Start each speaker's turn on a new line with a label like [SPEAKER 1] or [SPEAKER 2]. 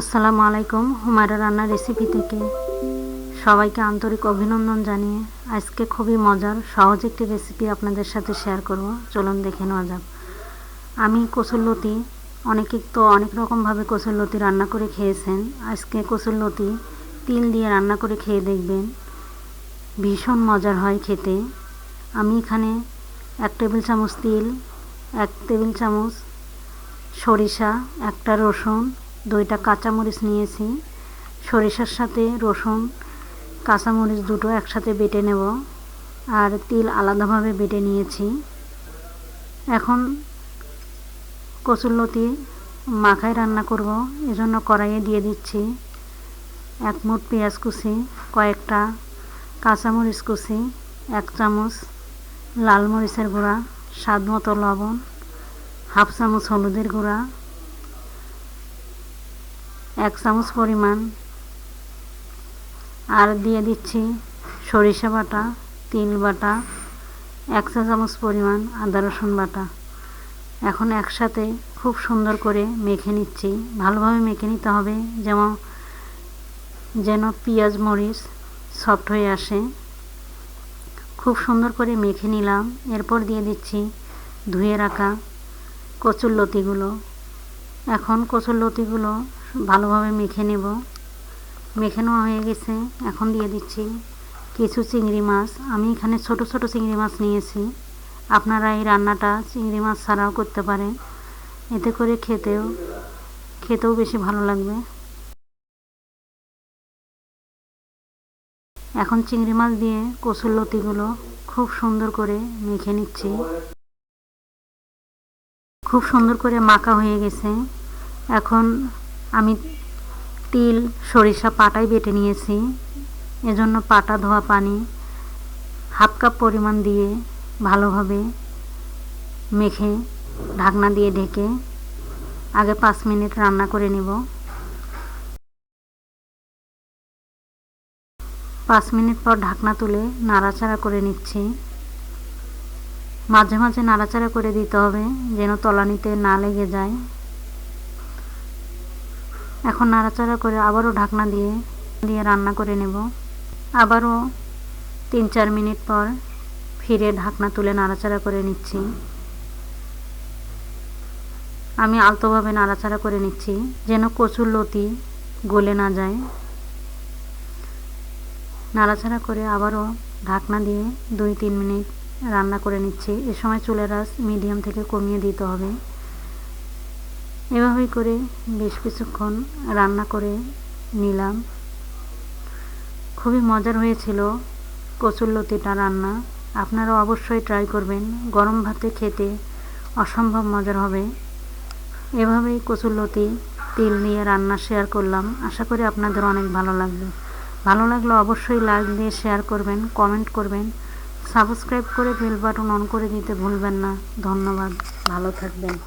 [SPEAKER 1] আসসালামু আলাইকুম, হুমায়রা রান্নার রেসিপি থেকে। সবাইকে আন্তরিক অভিনন্দন জানিয়ে আজকে খুবই মজার, সহজ একটি রেসিপি আপনাদের সাথে শেয়ার করব। চলুন দেখে নেওয়া যাক। আমি কসুরলতি অনেকে তো অনেক রকমভাবে কসুরলতি রান্না করে খেয়েছেন। আজকে কসুরলতি তিল দিয়ে রান্না করে খেয়ে দেখবেন। ভীষণ মজার হয় খেতে। আমি এখানে এক টেবিল চামচ তিল, এক টেবিল চামচ সরিষা, একটা রসুন দুইটা কাঁচামরিচ নিয়েছি, সরিষার সাথে, রসুন, কাঁচামরিচ দুটো একসাথে বেটে নেব আর তিল আলাদাভাবে বেটে নিয়েছি। এখন কচুরলতি মাখায় রান্না করব, এজন্য কড়াইয়ে দিয়ে দিচ্ছি এক মুঠ পেঁয়াজ কুচি, কয়েকটা কাঁচামরিচ কুচি, এক চামচ লাল মরিচের গুঁড়া স্বাদ মতো লবণ, হাফ চামচ হলুদের গুঁড়া চামচ পরিমাণ। আর দিয়ে দিচ্ছি সরিষা বাটা, তিল বাটা, এক চা চামচ পরিমাণ আদা রসুন বাটা। এখন একসাথে খুব সুন্দর করে মেখে নিচ্ছি। ভালোভাবে মেখে নিতে হবে যেমন যেন পেঁয়াজ, মরিচ সফট হয়ে আসে। খুব সুন্দর করে মেখে নিলাম। এরপর দিয়ে দিচ্ছি ধুয়ে রাখা কচুর লতিগুলো। এখন কচুর লতিগুলো ভালোভাবে মেখে নেব। মেখে নেওয়া হয়ে গেছে। এখন দিয়ে দিচ্ছি কিছু চিংড়ি মাছ। আমি এখানে ছোট ছোট চিংড়ি মাছ নিয়েছি। আপনারা এই রান্নাটা চিংড়ি মাছ ছাড়াও করতে পারেন। এতে করে খেতেও খেতেও বেশি ভালো লাগবে। এখন চিংড়ি মাছ দিয়ে কচুর লতিগুলো খুব সুন্দর করে মেখে নিচ্ছি। খুব সুন্দর করে মাখা হয়ে গেছে। এখন আমি তিল, সরিষা পাটাই বেটে নিয়েছি। এজন্য পাটা, ধোয়া পানি, হাফ কাপ পরিমাণ দিয়ে ভালোভাবে মেখে, ঢাকনা দিয়ে ঢেকে আগে পাঁচ মিনিট রান্না করে নেব। পাঁচ মিনিট পর ঢাকনা তুলে নাড়াচাড়া করে নিচ্ছি। মাঝে মাঝে নাড়াচাড়া করে দিতে হবে যেন তলানিতে না লেগে যায়। এখন নাড়াচাড়া করে আবারও ঢাকনা দিয়ে দিয়ে রান্না করে নেব। আবারও তিন চার মিনিট পর ফিরে ঢাকনা তুলে নাড়াচাড়া করে নিচ্ছি। আমি আলতোভাবে নাড়াচাড়া করে নিচ্ছি, যেন কচুর লতি গলে না যায়। নাড়াচাড়া করে আবারও ঢাকনা দিয়ে দুই তিন মিনিট রান্না করে নিচ্ছি। এ সময় চুলের আঁচ মিডিয়াম থেকে কমিয়ে দিতে হবে। এভাবেই করে বেশ কিছুক্ষণ রান্না করে নিলাম। খুবই মজার হয়েছিল কচুরলতিটা রান্না। আপনারা অবশ্যই ট্রাই করবেন। গরম ভাতে খেতে অসম্ভব মজার হবে। এভাবেই কচুরলতি তিল নিয়ে রান্না শেয়ার করলাম। আশা করি আপনাদের অনেক ভালো লাগবে। ভালো লাগলে অবশ্যই লাইক দিয়ে শেয়ার করবেন কমেন্ট করবেন। সাবস্ক্রাইব করে বেল বাটন অন করে দিতে ভুলবেন না। ধন্যবাদ। ভালো থাকবেন।